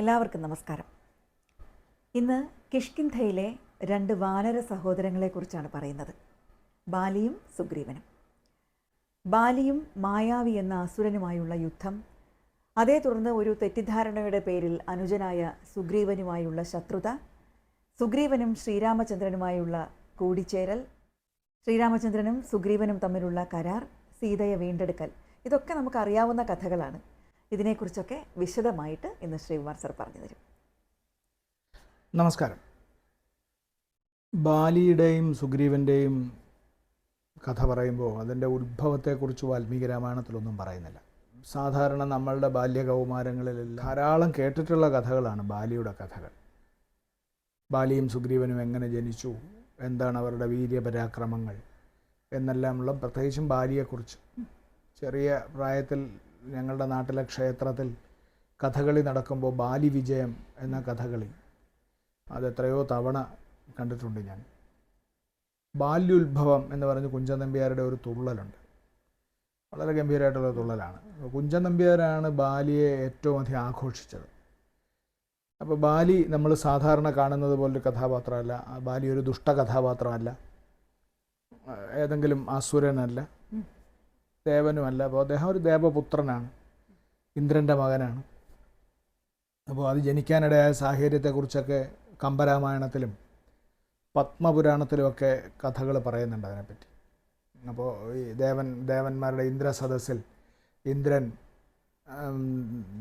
എല്ലാവർക്കും നമസ്കാരം. ഇന്ന് കിഷ്കിന്ധയിലെ രണ്ട് വാനര സഹോദരങ്ങളെക്കുറിച്ചാണ് പറയുന്നത്. ബാലിയും സുഗ്രീവനും. ബാലിയും മായാവി എന്ന അസുരനുമായുള്ള യുദ്ധം അതേ തുടർന്ന് ഒരു തെറ്റിദ്ധാരണയുടെ പേരിൽ അനുജനായ സുഗ്രീവനുമായുള്ള ശത്രുത സുഗ്രീവനും ശ്രീരാമചന്ദ്രനുമായുള്ള കൂടിച്ചേരൽ ശ്രീരാമചന്ദ്രനും സുഗ്രീവനും തമ്മിലുള്ള കരാർ സീതയെ വീണ്ടെടുക്കൽ ഇതൊക്കെ നമുക്ക് അറിയാവുന്ന കഥകളാണ്. ഇതിനെക്കുറിച്ചൊക്കെ വിശദമായിട്ട് ഇന്ന് ശ്രീകുമാർ സർ പറഞ്ഞു തരും. നമസ്കാരം. ബാലിയുടെയും സുഗ്രീവന്റെയും കഥ പറയുമ്പോൾ അതിന്റെ ഉത്ഭവത്തെക്കുറിച്ച് വാൽമീകി രാമായണത്തിലൊന്നും പറയുന്നില്ല. സാധാരണ നമ്മളുടെ ബാല്യകൗമാരങ്ങളിൽ ധാരാളം കേട്ടിട്ടുള്ള കഥകളാണ് ബാലിയുടെ കഥകൾ. ബാലിയും സുഗ്രീവനും എങ്ങനെ ജനിച്ചു എന്താണ് അവരുടെ വീര്യപരാക്രമങ്ങൾ എന്നെല്ലാമുള്ള പ്രത്യേകിച്ചും ബാലിയെക്കുറിച്ച്. ചെറിയ പ്രായത്തിൽ ഞങ്ങളുടെ നാട്ടിലെ ക്ഷേത്രത്തിൽ കഥകളി നടക്കുമ്പോൾ ബാലി വിജയം എന്ന കഥകളി. അത് എത്രയോ തവണ കണ്ടിട്ടുണ്ട് ഞാൻ. ബാല്യുത്ഭവം എന്ന് പറഞ്ഞ് കുഞ്ചൻ നമ്പ്യാരുടെ ഒരു തുള്ളലുണ്ട്. വളരെ ഗംഭീരമായിട്ടുള്ള തുള്ളലാണ്. കുഞ്ചൻ നമ്പ്യാരാണ് ബാലിയെ ഏറ്റവും അധികം ആഘോഷിച്ചത്. അപ്പോൾ ബാലി നമ്മൾ സാധാരണ കാണുന്നത് പോലൊരു കഥാപാത്രമല്ല. ബാലി ഒരു ദുഷ്ട കഥാപാത്രമല്ല ഏതെങ്കിലും അസുരനല്ല. ദേവനുമല്ല. അപ്പോൾ അദ്ദേഹം ഒരു ദേവപുത്രനാണ്. ഇന്ദ്രന്റെ മകനാണ്. അപ്പോൾ അത് ജനിക്കാനിടയായ സാഹചര്യത്തെക്കുറിച്ചൊക്കെ കമ്പരാമായണത്തിലും പത്മപുരാണത്തിലുമൊക്കെ കഥകൾ പറയുന്നുണ്ട് അതിനെപ്പറ്റി. അപ്പോൾ ഈ ദേവൻ ദേവന്മാരുടെ ഇന്ദ്ര സദസ്സിൽ ഇന്ദ്രൻ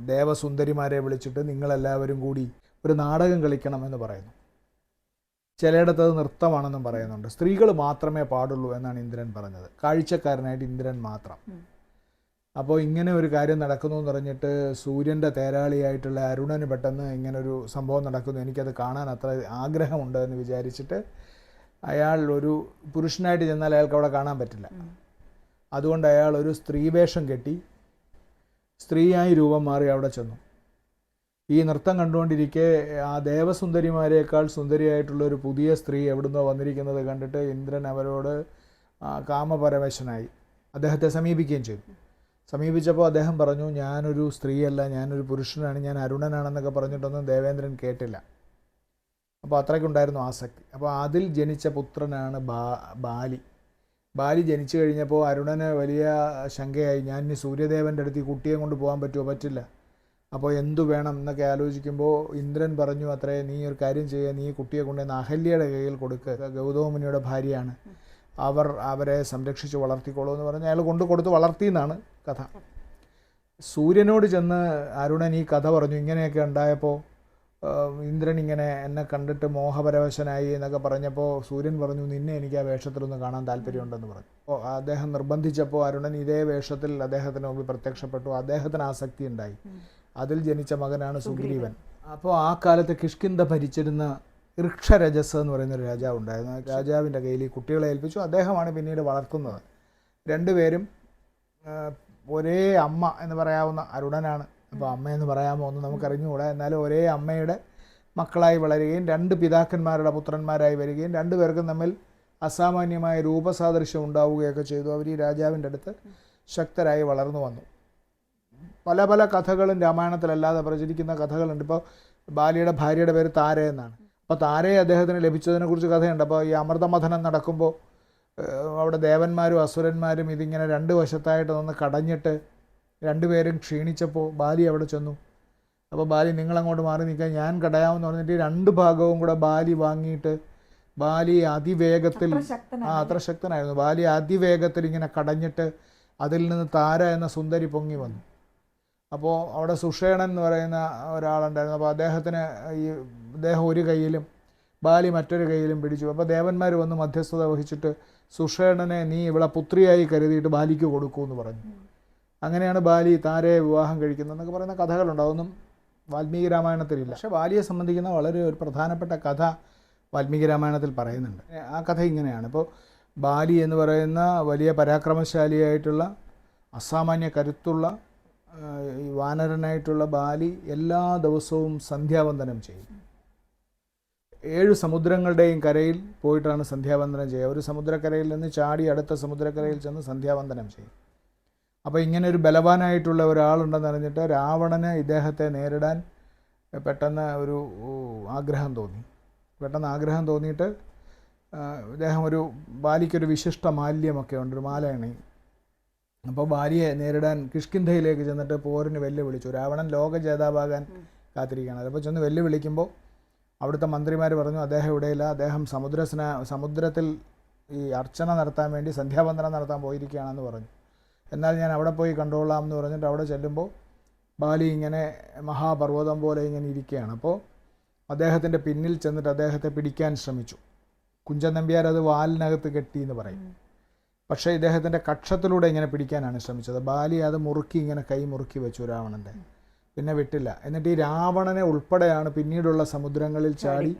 ദേവസുന്ദരിമാരെ വിളിച്ചിട്ട് നിങ്ങളെല്ലാവരും കൂടി ഒരു നാടകം കളിക്കണം എന്ന് പറയുന്നു. ചിലയിടത്ത് അത് നൃത്തമാണെന്നും പറയുന്നുണ്ട്. സ്ത്രീകൾ മാത്രമേ പാടുള്ളൂ എന്നാണ് ഇന്ദ്രൻ പറഞ്ഞത്. കാഴ്ചക്കാരനായിട്ട് ഇന്ദ്രൻ മാത്രം. അപ്പോൾ ഇങ്ങനെ ഒരു കാര്യം നടക്കുന്നു എന്ന് പറഞ്ഞിട്ട് സൂര്യന്റെ തേരാളിയായിട്ടുള്ള അരുണന് പെട്ടെന്ന് ഇങ്ങനൊരു സംഭവം നടക്കുന്നു. എനിക്കത് കാണാൻ അത്ര ആഗ്രഹമുണ്ട് എന്ന് വിചാരിച്ചിട്ട് അയാൾ ഒരു പുരുഷനായിട്ട് ചെന്നാൽ അയാൾക്ക് അവിടെ കാണാൻ പറ്റില്ല. അതുകൊണ്ട് അയാൾ ഒരു സ്ത്രീവേഷം കെട്ടി സ്ത്രീയായി രൂപം മാറി അവിടെ ചെന്നു. ഈ നൃത്തം കണ്ടുകൊണ്ടിരിക്കെ ആ ദേവസുന്ദരിമാരെക്കാൾ സുന്ദരിയായിട്ടുള്ള ഒരു പുതിയ സ്ത്രീ എവിടുന്നോ വന്നിരിക്കുന്നത് കണ്ടിട്ട് ഇന്ദ്രൻ അവരോട് കാമപരമേശനായി അദ്ദേഹത്തെ സമീപിക്കുകയും ചെയ്തു. സമീപിച്ചപ്പോൾ അദ്ദേഹം പറഞ്ഞു ഞാനൊരു സ്ത്രീയല്ല ഞാനൊരു പുരുഷനാണ് ഞാൻ അരുണനാണെന്നൊക്കെ പറഞ്ഞിട്ടൊന്നും ദേവേന്ദ്രൻ കേട്ടില്ല. അപ്പോൾ അത്രയ്ക്കുണ്ടായിരുന്നു ആസക്തി. അപ്പോൾ അതിൽ ജനിച്ച പുത്രനാണ് ബാ ബാലി. ബാലി ജനിച്ചു കഴിഞ്ഞപ്പോൾ അരുണന് വലിയ ശങ്കയായി. ഞാൻ ഇനി സൂര്യദേവന്റെ അടുത്ത് ഈ കുട്ടിയെ കൊണ്ട് പോകാൻ പറ്റുമോ പറ്റില്ല. അപ്പോൾ എന്തു വേണം എന്നൊക്കെ ആലോചിക്കുമ്പോൾ ഇന്ദ്രൻ പറഞ്ഞു അത്രേ നീ ഒരു കാര്യം ചെയ്യുക. നീ കുട്ടിയെ കൊണ്ടുവന്ന് അഹല്യയുടെ കയ്യിൽ കൊടുക്കുക ഗൗതമുനിയുടെ ഭാര്യയാണ്. അവർ അവരെ സംരക്ഷിച്ച് വളർത്തിക്കോളൂ എന്ന് പറഞ്ഞ് അയാൾ കൊണ്ടു കൊടുത്ത് വളർത്തി എന്നാണ് കഥ. സൂര്യനോട് ചെന്ന് അരുണൻ ഈ കഥ പറഞ്ഞു. ഇങ്ങനെയൊക്കെ ഉണ്ടായപ്പോൾ ഇന്ദ്രൻ ഇങ്ങനെ എന്നെ കണ്ടിട്ട് മോഹപരവശനായി എന്നൊക്കെ പറഞ്ഞപ്പോൾ സൂര്യൻ പറഞ്ഞു നിന്നെ എനിക്ക് ആ വേഷത്തിലൊന്ന് കാണാൻ താല്പര്യമുണ്ടെന്ന് പറഞ്ഞു. അപ്പോൾ അദ്ദേഹം നിർബന്ധിച്ചപ്പോൾ അരുണൻ ഇതേ വേഷത്തിൽ അദ്ദേഹത്തിന് മുമ്പിൽ പ്രത്യക്ഷപ്പെട്ടു. അദ്ദേഹത്തിന് ആസക്തി ഉണ്ടായി. അതിൽ ജനിച്ച മകനാണ് സുഗ്രീവൻ. അപ്പോൾ ആ കാലത്ത് കിഷ്കിന്ത ഭരിച്ചിരുന്ന ഋക്ഷരജസ് എന്ന് പറയുന്ന ഒരു രാജാവ് ഉണ്ടായിരുന്നു. രാജാവിന്റെ കയ്യിൽ ഈ കുട്ടികളെ ഏൽപ്പിച്ചു. അദ്ദേഹമാണ് പിന്നീട് വളർത്തുന്നത്. രണ്ടുപേരും ഒരേ അമ്മ എന്ന് പറയാവുന്ന അരുണനാണ്. അപ്പോൾ അമ്മയെന്ന് പറയാമോ ഒന്നും നമുക്കറിഞ്ഞുകൂടാ. എന്നാലും ഒരേ അമ്മയുടെ മക്കളായി വളരുകയും രണ്ട് പിതാക്കന്മാരുടെ പുത്രന്മാരായി വരികയും രണ്ടുപേർക്കും തമ്മിൽ അസാമാന്യമായ രൂപസാദൃശ്യം ഉണ്ടാവുകയൊക്കെ ചെയ്തു. അവർ ഈ രാജാവിന്റെ അടുത്ത് ശക്തരായി വളർന്നു വന്നു. പല പല കഥകളും രാമായണത്തിലല്ലാതെ പ്രചരിക്കുന്ന കഥകളുണ്ട്. ഇപ്പോൾ ബാലിയുടെ ഭാര്യയുടെ പേര് താര എന്നാണ്. അപ്പോൾ താരയെ അദ്ദേഹത്തിന് ലഭിച്ചതിനെക്കുറിച്ച് കഥയുണ്ട്. അപ്പോൾ ഈ അമൃതമഥനം നടക്കുമ്പോൾ അവിടെ ദേവന്മാരും അസുരന്മാരും ഇതിങ്ങനെ രണ്ട് വശത്തായിട്ട് നിന്ന് കടഞ്ഞിട്ട് രണ്ടുപേരും ക്ഷീണിച്ചപ്പോൾ ബാലി അവിടെ ചെന്നു. അപ്പോൾ ബാലി നിങ്ങളങ്ങോട്ട് മാറി നിൽക്കാൻ ഞാൻ കടയാമെന്ന് പറഞ്ഞിട്ട് ഈ രണ്ട് ഭാഗവും കൂടെ ബാലി വാങ്ങിയിട്ട് ബാലി അതിവേഗത്തിൽ ആ അത്ര ശക്തനായിരുന്നു. ബാലി അതിവേഗത്തിൽ ഇങ്ങനെ കടഞ്ഞിട്ട് അതിൽ നിന്ന് താര എന്ന സുന്ദരി പൊങ്ങി വന്നു. അപ്പോൾ അവിടെ സുഷേണൻ എന്ന് പറയുന്ന ഒരാളുണ്ടായിരുന്നു. അപ്പോൾ അദ്ദേഹത്തിന് ഈ അദ്ദേഹം ഒരു കയ്യിലും ബാലി മറ്റൊരു കയ്യിലും പിടിച്ചു. അപ്പോൾ ദേവന്മാർ വന്ന് മധ്യസ്ഥത വഹിച്ചിട്ട് സുഷേണനെ നീ ഇവിടെ പുത്രിയായി കരുതിയിട്ട് ബാലിക്ക് കൊടുക്കൂ എന്ന് പറഞ്ഞു. അങ്ങനെയാണ് ബാലി താരയെ വിവാഹം കഴിക്കുന്നത് എന്നൊക്കെ പറയുന്ന കഥകളുണ്ട്. അതൊന്നും വാൽമീകി രാമായണത്തിലില്ല പക്ഷേ ബാലിയെ സംബന്ധിക്കുന്ന വളരെ ഒരു പ്രധാനപ്പെട്ട കഥ വാൽമീകി രാമായണത്തിൽ പറയുന്നുണ്ട്. ആ കഥ ഇങ്ങനെയാണ്. ഇപ്പോൾ ബാലി എന്ന് പറയുന്ന വലിയ പരാക്രമശാലിയായിട്ടുള്ള അസാമാന്യ കരുത്തുള്ള ഈ വാനരനായിട്ടുള്ള ബാലി എല്ലാ ദിവസവും സന്ധ്യാവന്ദനം ചെയ്യും. ഏഴ് സമുദ്രങ്ങളുടെയും കരയിൽ പോയിട്ടാണ് സന്ധ്യാവന്ദനം ചെയ്യുക. ഒരു സമുദ്രക്കരയിൽ നിന്ന് ചാടി അടുത്ത സമുദ്രക്കരയിൽ ചെന്ന് സന്ധ്യാവന്ദനം ചെയ്യും. അപ്പോൾ ഇങ്ങനെ ഒരു ബലവാനായിട്ടുള്ള ഒരാളുണ്ടെന്ന് അറിഞ്ഞിട്ട് രാവണന് ഇദ്ദേഹത്തെ നേരിടാൻ പെട്ടെന്ന് ഒരു ആഗ്രഹം തോന്നി. പെട്ടെന്ന് ആഗ്രഹം തോന്നിയിട്ട് ഇദ്ദേഹം ഒരു ബാലിക്കൊരു വിശിഷ്ട മാല്യമൊക്കെ ഉണ്ട്. ഒരു മാലയണി. അപ്പോൾ ഭാര്യയെ നേരിടാൻ കിഷ്കിന്ധയിലേക്ക് ചെന്നിട്ട് പോരിന് വെല്ലുവിളിച്ചു. രാവണൻ ലോക ജേതാവാകാൻ കാത്തിരിക്കുകയാണ്. അപ്പോൾ ചെന്ന് വെല്ലുവിളിക്കുമ്പോൾ അവിടുത്തെ മന്ത്രിമാർ പറഞ്ഞു അദ്ദേഹം ഇവിടെയില്ല. അദ്ദേഹം സമുദ്ര സ്നാ സമുദ്രത്തിൽ ഈ അർച്ചന നടത്താൻ വേണ്ടി സന്ധ്യാവന്ദനം നടത്താൻ പോയിരിക്കുകയാണെന്ന് പറഞ്ഞു. എന്നാൽ ഞാൻ അവിടെ പോയി കണ്ടോളാം എന്ന് പറഞ്ഞിട്ട് അവിടെ ചെല്ലുമ്പോൾ ബാലി ഇങ്ങനെ മഹാപർവതം പോലെ ഇങ്ങനെ ഇരിക്കുകയാണ്. അപ്പോൾ അദ്ദേഹത്തിന്റെ പിന്നിൽ ചെന്നിട്ട് അദ്ദേഹത്തെ പിടിക്കാൻ ശ്രമിച്ചു. കുഞ്ചൻ നമ്പ്യാർ അത് വാലിനകത്ത് കെട്ടി എന്ന് പറയും പക്ഷേ ഇദ്ദേഹത്തിന്റെ കക്ഷത്തിലൂടെ ഇങ്ങനെ പിടിക്കാനാണ് ശ്രമിച്ചത്. ബാലി അത് മുറുക്കി ഇങ്ങനെ കൈ മുറുക്കി വെച്ചു രാവണന്റെ. പിന്നെ വിട്ടില്ല. എന്നിട്ട് ഈ രാവണനെ ഉൾപ്പെടെയാണ് പിന്നീടുള്ള സമുദ്രങ്ങളിൽ ചാടി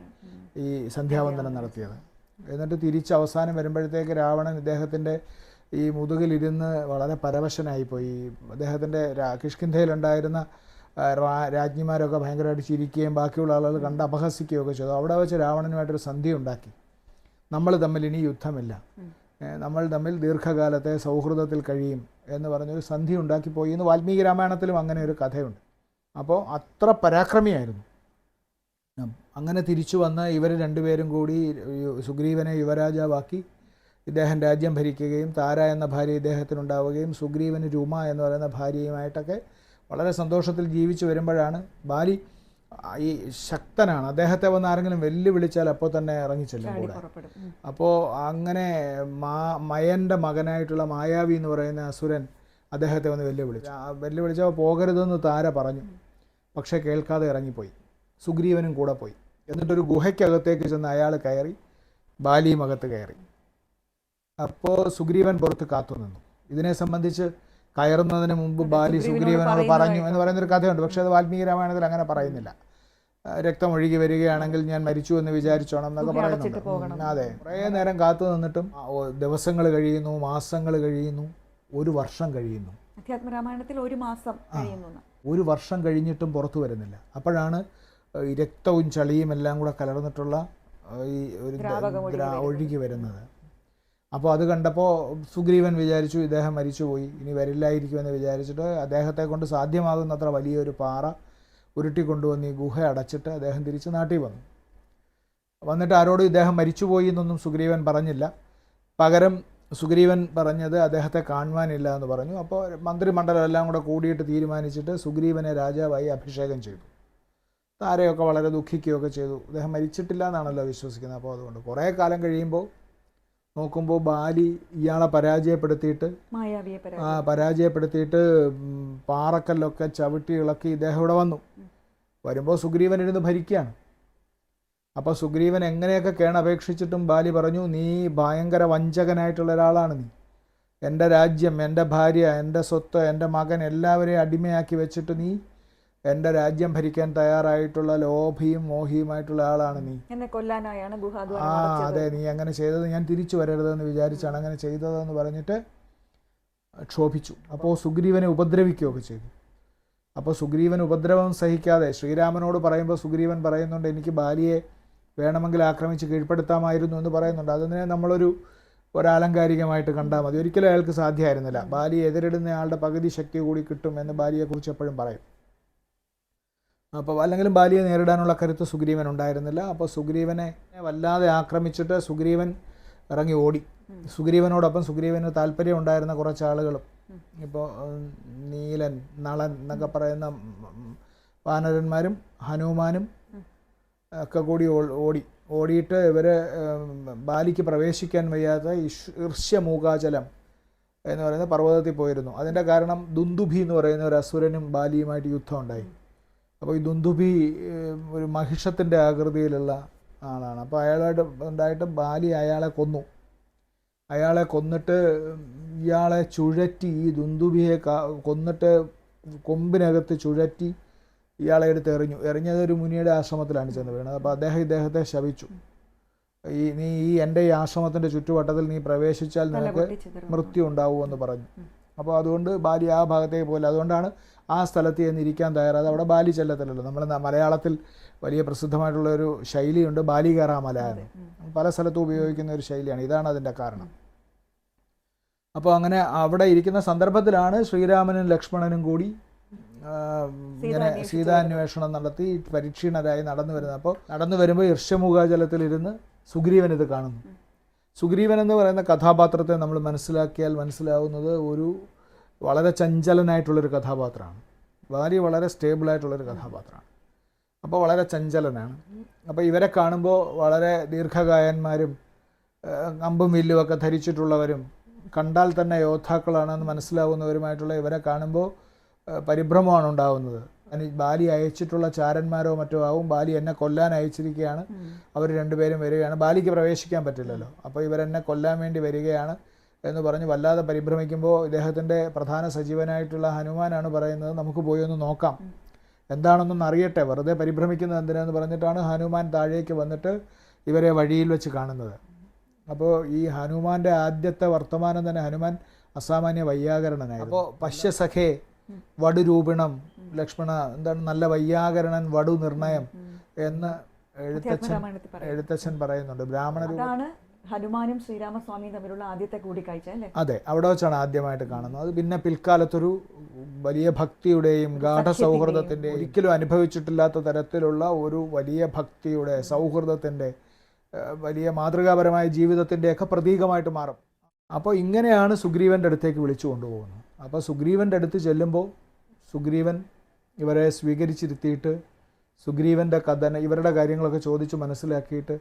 ഈ സന്ധ്യാവന്ദനം നടത്തിയത്. എന്നിട്ട് തിരിച്ച് അവസാനം വരുമ്പോഴത്തേക്ക് രാവണൻ ഇദ്ദേഹത്തിന്റെ ഈ മുതുകിലിരുന്ന് വളരെ പരവശനായിപ്പോയി. അദ്ദേഹത്തിന്റെ കിഷ്കിന്ധയിലുണ്ടായിരുന്ന രാജ്ഞിമാരൊക്കെ ഭയങ്കരമായിട്ട് ചിരിക്കുകയും ബാക്കിയുള്ള ആളുകൾ കണ്ട് അപഹസിക്കുകയൊക്കെ ചെയ്തു. അവിടെ വെച്ച് രാവണനുമായിട്ടൊരു സന്ധി ഉണ്ടാക്കി നമ്മൾ തമ്മിൽ ഇനി യുദ്ധമില്ല. നമ്മൾ തമ്മിൽ ദീർഘകാലത്തെ സൗഹൃദത്തിൽ കഴിയും എന്ന് പറഞ്ഞൊരു സന്ധി ഉണ്ടാക്കിപ്പോയി എന്ന് വാൽമീകി രാമായണത്തിലും അങ്ങനെ ഒരു കഥയുണ്ട് അപ്പോൾ അത്ര പരാക്രമിയായിരുന്നു. അങ്ങനെ തിരിച്ചു വന്ന് ഇവർ രണ്ടുപേരും കൂടി സുഗ്രീവനെ യുവരാജാവാക്കി ഇദ്ദേഹം രാജ്യം ഭരിക്കുകയും താര എന്ന ഭാര്യ ഇദ്ദേഹത്തിനുണ്ടാവുകയും സുഗ്രീവന് രൂമ എന്ന് പറയുന്ന ഭാര്യയുമായിട്ടൊക്കെ വളരെ സന്തോഷത്തിൽ ജീവിച്ചു വരുമ്പോഴാണ് ബാലി ഈ ശക്തനാണ്. അദ്ദേഹത്തെ വന്ന് ആരെങ്കിലും വെല്ലുവിളിച്ചാൽ അപ്പോൾ തന്നെ ഇറങ്ങിച്ചെല്ലും കൂടെ. അപ്പോൾ അങ്ങനെ മാ മയന്റെ മകനായിട്ടുള്ള മായാവി എന്ന് പറയുന്ന അസുരൻ അദ്ദേഹത്തെ വന്ന് വെല്ലുവിളിച്ചു. ആ വെല്ലുവിളിച്ചപ്പോൾ പോകരുതെന്ന് താര പറഞ്ഞു. പക്ഷേ കേൾക്കാതെ ഇറങ്ങിപ്പോയി. സുഗ്രീവനും കൂടെ പോയി. എന്നിട്ടൊരു ഗുഹയ്ക്കകത്തേക്ക് ചെന്ന് അയാൾ കയറി ബാലിയും അകത്ത് കയറി. അപ്പോൾ സുഗ്രീവൻ പുറത്ത് കാത്തു നിന്നു ഇതിനെ സംബന്ധിച്ച് കയറുന്നതിന് മുമ്പ് ബാലി സുഗ്രീവനോട് പറഞ്ഞു. എന്ന് പറയുന്നൊരു കഥയുണ്ട്. പക്ഷേ അത് വാൽമീകി രാമായണത്തിൽ അങ്ങനെ പറയുന്നില്ല. രക്തം ഒഴുകി വരികയാണെങ്കിൽ ഞാൻ മരിച്ചു എന്ന് വിചാരിച്ചോണം എന്നൊക്കെ പറയുന്നുണ്ട്. അതെ. കുറേ നേരം കാത്തു നിന്നിട്ടും ദിവസങ്ങൾ കഴിയുന്നു മാസങ്ങൾ കഴിയുന്നു ഒരു വർഷം കഴിയുന്നു. അധ്യാത്മരാമായണത്തിൽ ഒരു മാസം ഒരു വർഷം കഴിഞ്ഞിട്ടും പുറത്തു വരുന്നില്ല. അപ്പോഴാണ് രക്തവും ചളിയും എല്ലാം കൂടെ കലർന്നിട്ടുള്ള ഈ ഒരു ഒഴുകി വരുന്നത്. അപ്പോൾ അത് കണ്ടപ്പോൾ സുഗ്രീവൻ വിചാരിച്ചു ഇദ്ദേഹം മരിച്ചുപോയി ഇനി വരില്ലായിരിക്കുമെന്ന് വിചാരിച്ചിട്ട് അദ്ദേഹത്തെ കൊണ്ട് സാധ്യമാകുന്നത്ര വലിയൊരു പാറ ഉരുട്ടി കൊണ്ടുവന്ന് ഈ ഗുഹ അടച്ചിട്ട് അദ്ദേഹം തിരിച്ച് നാട്ടിൽ വന്നു. വന്നിട്ട് ആരോടും ഇദ്ദേഹം മരിച്ചുപോയി എന്നൊന്നും സുഗ്രീവൻ പറഞ്ഞില്ല. പകരം സുഗ്രീവൻ പറഞ്ഞത് അദ്ദേഹത്തെ കാണുവാനില്ല എന്ന് പറഞ്ഞു. അപ്പോൾ മന്ത്രിമണ്ഡലം എല്ലാം കൂടെ കൂടിയിട്ട് തീരുമാനിച്ചിട്ട് സുഗ്രീവനെ രാജാവായി അഭിഷേകം ചെയ്തു. താരയൊക്കെ വളരെ ദുഃഖിക്കുകയൊക്കെ ചെയ്തു. അദ്ദേഹം മരിച്ചിട്ടില്ല എന്നാണല്ലോ വിശ്വസിക്കുന്നത്. അപ്പോൾ അതുകൊണ്ട് കുറേ കാലം കഴിയുമ്പോൾ നോക്കുമ്പോൾ ബാലി ഇയാളെ പരാജയപ്പെടുത്തിയിട്ട് ആ പരാജയപ്പെടുത്തിയിട്ട് പാറക്കല്ലൊക്കെ ചവിട്ടി ഇളക്കി ഇദ്ദേഹം ഇവിടെ വന്നു. വരുമ്പോൾ സുഗ്രീവൻ ഇരുന്ന് ഭരിക്കുകയാണ്. അപ്പോൾ സുഗ്രീവൻ എങ്ങനെയൊക്കെ കേണപേക്ഷിച്ചിട്ടും ബാലി പറഞ്ഞു നീ ഭയങ്കര വഞ്ചകനായിട്ടുള്ള ഒരാളാണ് നീ. എന്റെ രാജ്യം എന്റെ ഭാര്യ എന്റെ സ്വത്ത് എന്റെ മകൻ എല്ലാവരെയും അടിമയാക്കി വെച്ചിട്ട് നീ എന്റെ രാജ്യം ഭരിക്കാൻ തയ്യാറായിട്ടുള്ള ലോഭിയും മോഹിയുമായിട്ടുള്ള ആളാണ് നീ. എന്നെ കൊല്ലാനായാണ് ആ അതെ നീ അങ്ങനെ ചെയ്തത് ഞാൻ തിരിച്ചു വരരുതെന്ന് വിചാരിച്ചാണ് അങ്ങനെ ചെയ്തതെന്ന് പറഞ്ഞിട്ട് ക്ഷോഭിച്ചു. അപ്പോൾ സുഗ്രീവനെ ഉപദ്രവിക്കുകയൊക്കെ ചെയ്തു. അപ്പോൾ സുഗ്രീവൻ ഉപദ്രവം സഹിക്കാതെ ശ്രീരാമനോട് പറയുമ്പോൾ സുഗ്രീവൻ പറയുന്നുണ്ട് എനിക്ക് ബാലിയെ വേണമെങ്കിൽ ആക്രമിച്ച് കീഴ്പ്പെടുത്താമായിരുന്നു എന്ന് പറയുന്നുണ്ട്. അതിനെ നമ്മളൊരു ഒരാലങ്കാരികമായിട്ട് കണ്ടാൽ മതി. ഒരിക്കലും അയാൾക്ക് സാധ്യമായിരുന്നില്ല. ബാലിയെ എതിരിടുന്ന ആളുടെ പകുതി ശക്തി കൂടി കിട്ടും എന്ന് ബാലിയെക്കുറിച്ച് എപ്പോഴും പറയും. അപ്പോൾ അല്ലെങ്കിലും ബാലിയെ നേരിടാനുള്ള കരുത്ത് സുഗ്രീവൻ ഉണ്ടായിരുന്നില്ല. അപ്പോൾ സുഗ്രീവനെ വല്ലാതെ ആക്രമിച്ചിട്ട് സുഗ്രീവൻ ഇറങ്ങി ഓടി. സുഗ്രീവനോടൊപ്പം സുഗ്രീവന് താല്പര്യം ഉണ്ടായിരുന്ന കുറച്ച് ആളുകളും. ഇപ്പോൾ നീലൻ നളൻ എന്നൊക്കെ പറയുന്ന വാനരന്മാരും ഹനുമാനും ഒക്കെ കൂടി ഓടി. ഓടിയിട്ട് ഇവർ ബാലിക്ക് പ്രവേശിക്കാൻ വയ്യാത്ത ഈർഷ്യമൂകാചലം എന്ന് പറയുന്ന പർവതത്തിൽ പോയിരുന്നു. അതിന്റെ കാരണം ദുന്ദുഭി എന്ന് പറയുന്ന ഒരു അസുരനും ബാലിയുമായിട്ട് യുദ്ധം ഉണ്ടായി. അപ്പോൾ ഈ ദുന്ദുഭി ഒരു മഹിഷത്തിന്റെ ആകൃതിയിലുള്ള ആളാണ്. അപ്പോൾ അയാളായിട്ട് ഉണ്ടായിട്ട് ബാലി അയാളെ കൊന്നു. അയാളെ കൊന്നിട്ട് ഇയാളെ ചുഴറ്റി ഈ ദുന്ദുബിയെ കൊന്നിട്ട് കൊമ്പിനകത്ത് ചുഴറ്റി ഇയാളെ എടുത്ത് എറിഞ്ഞു. എറിഞ്ഞത് ഒരു മുനിയുടെ ആശ്രമത്തിലാണ് ചെന്ന് വീണത്. അപ്പോൾ അദ്ദേഹം ഇദ്ദേഹത്തെ ശപിച്ചു. ഈ നീ ഈ എന്റെ ഈ ആശ്രമത്തിന്റെ ചുറ്റുവട്ടത്തിൽ നീ പ്രവേശിച്ചാൽ നിനക്ക്. മൃത്യു ഉണ്ടാവുമെന്ന് പറഞ്ഞു. അപ്പോൾ അതുകൊണ്ട് ബാലി ആ ഭാഗത്തേക്ക് പോയില്ല അതുകൊണ്ടാണ് ആ സ്ഥലത്ത് ചെന്ന് ഇരിക്കാൻ തയ്യാറായത്. അവിടെ ബാലി ചെല്ലത്തില്ലല്ലോ. നമ്മൾ മലയാളത്തിൽ വലിയ പ്രസിദ്ധമായിട്ടുള്ള ഒരു ശൈലിയുണ്ട് ബാലി മല എന്ന്. പല സ്ഥലത്തും ഉപയോഗിക്കുന്ന ഒരു ശൈലിയാണ്. ഇതാണ് അതിന്റെ കാരണം. അപ്പോൾ അങ്ങനെ അവിടെ ഇരിക്കുന്ന സന്ദർഭത്തിലാണ് ശ്രീരാമനും ലക്ഷ്മണനും കൂടി ഇങ്ങനെ സീതാന്വേഷണം നടത്തി പരീക്ഷീണരായി നടന്നു വരുന്നത്. അപ്പോൾ നടന്നു വരുമ്പോൾ ഇർഷമുഖാചലത്തിലിരുന്ന് സുഗ്രീവൻ ഇത് കാണുന്നു. സുഗ്രീവൻ എന്ന് പറയുന്ന കഥാപാത്രത്തെ നമ്മൾ മനസ്സിലാക്കിയാൽ മനസ്സിലാവുന്നത് ഒരു വളരെ ചഞ്ചലനായിട്ടുള്ളൊരു കഥാപാത്രമാണ്. ഭാര്യ വളരെ സ്റ്റേബിളായിട്ടുള്ളൊരു കഥാപാത്രമാണ്. അപ്പോൾ വളരെ ചഞ്ചലനാണ്. അപ്പോൾ ഇവരെ കാണുമ്പോൾ വളരെ ദീർഘകായന്മാരും അമ്പും വില്ലും ഒക്കെ ധരിച്ചിട്ടുള്ളവരും കണ്ടാൽ തന്നെ യോദ്ധാക്കളാണെന്ന് മനസ്സിലാവുന്നവരുമായിട്ടുള്ള ഇവരെ കാണുമ്പോൾ പരിഭ്രമമാണ് ഉണ്ടാവുന്നത്. ബാലി അയച്ചിട്ടുള്ള ചാരന്മാരോ മറ്റോ ആവും. ബാലി എന്നെ കൊല്ലാൻ അയച്ചിരിക്കുകയാണ്. അവർ രണ്ടുപേരും വരികയാണ്. ബാലിക്ക് പ്രവേശിക്കാൻ പറ്റില്ലല്ലോ. അപ്പോൾ ഇവരെന്നെ കൊല്ലാൻ വേണ്ടി വരികയാണ് എന്ന് പറഞ്ഞ് വല്ലാതെ പരിഭ്രമിക്കുമ്പോൾ ഇദ്ദേഹത്തിന്റെ പ്രധാന സജീവനായിട്ടുള്ള ഹനുമാനാണ് പറയുന്നത് നമുക്ക് പോയി ഒന്ന് നോക്കാം. എന്താണെന്നൊന്ന് അറിയട്ടെ. വെറുതെ പരിഭ്രമിക്കുന്നത് എന്തിനാന്ന് പറഞ്ഞിട്ടാണ് ഹനുമാൻ താഴേക്ക് വന്നിട്ട് ഇവരെ വഴിയിൽ വെച്ച് കാണുന്നത്. അപ്പോൾ ഈ ഹനുമാന്റെ ആദ്യത്തെ വർത്തമാനം തന്നെ ഹനുമാൻ അസാമാന്യ വയ്യാകരണനായിരുന്നു അപ്പോൾ പശ്യസഖേ വടുരൂപിണം. ലക്ഷ്മണ എന്താണ് നല്ല വയ്യാകരണൻ വടു നിർണയം എന്ന് എഴുത്തച്ഛൻ എഴുത്തച്ഛൻ പറയുന്നുണ്ട്. ബ്രാഹ്മണ ഹനുമാനും ശ്രീരാമസ്വാമിയും തമ്മിലുള്ള ആദ്യത്തെ കൂടിക്കാഴ്ച അല്ലേ? അതെ അവിടെ വെച്ചാണ് ആദ്യമായിട്ട് കാണുന്നത്. അത് പിന്നെ പിൽക്കാലത്തൊരു വലിയ ഭക്തിയുടെയും ഗാഠ സൗഹൃദത്തിന്റെ ഒരിക്കലും അനുഭവിച്ചിട്ടില്ലാത്ത തരത്തിലുള്ള ഒരു വലിയ ഭക്തിയുടെ സൗഹൃദത്തിന്റെ വലിയ മാതൃകാപരമായ ജീവിതത്തിന്റെയൊക്കെ പ്രതീകമായിട്ട് മാറും. അപ്പോൾ ഇങ്ങനെയാണ് സുഗ്രീവന്റെ അടുത്തേക്ക് വിളിച്ചു കൊണ്ടുപോകുന്നത്. അപ്പോൾ സുഗ്രീവന്റെ അടുത്ത് ചെല്ലുമ്പോൾ സുഗ്രീവൻ ഇവരെ സ്വീകരിച്ചിരുത്തിയിട്ട് സുഗ്രീവന്റെ കഥന ഇവരുടെ കാര്യങ്ങളൊക്കെ ചോദിച്ച് മനസ്സിലാക്കിയിട്ട്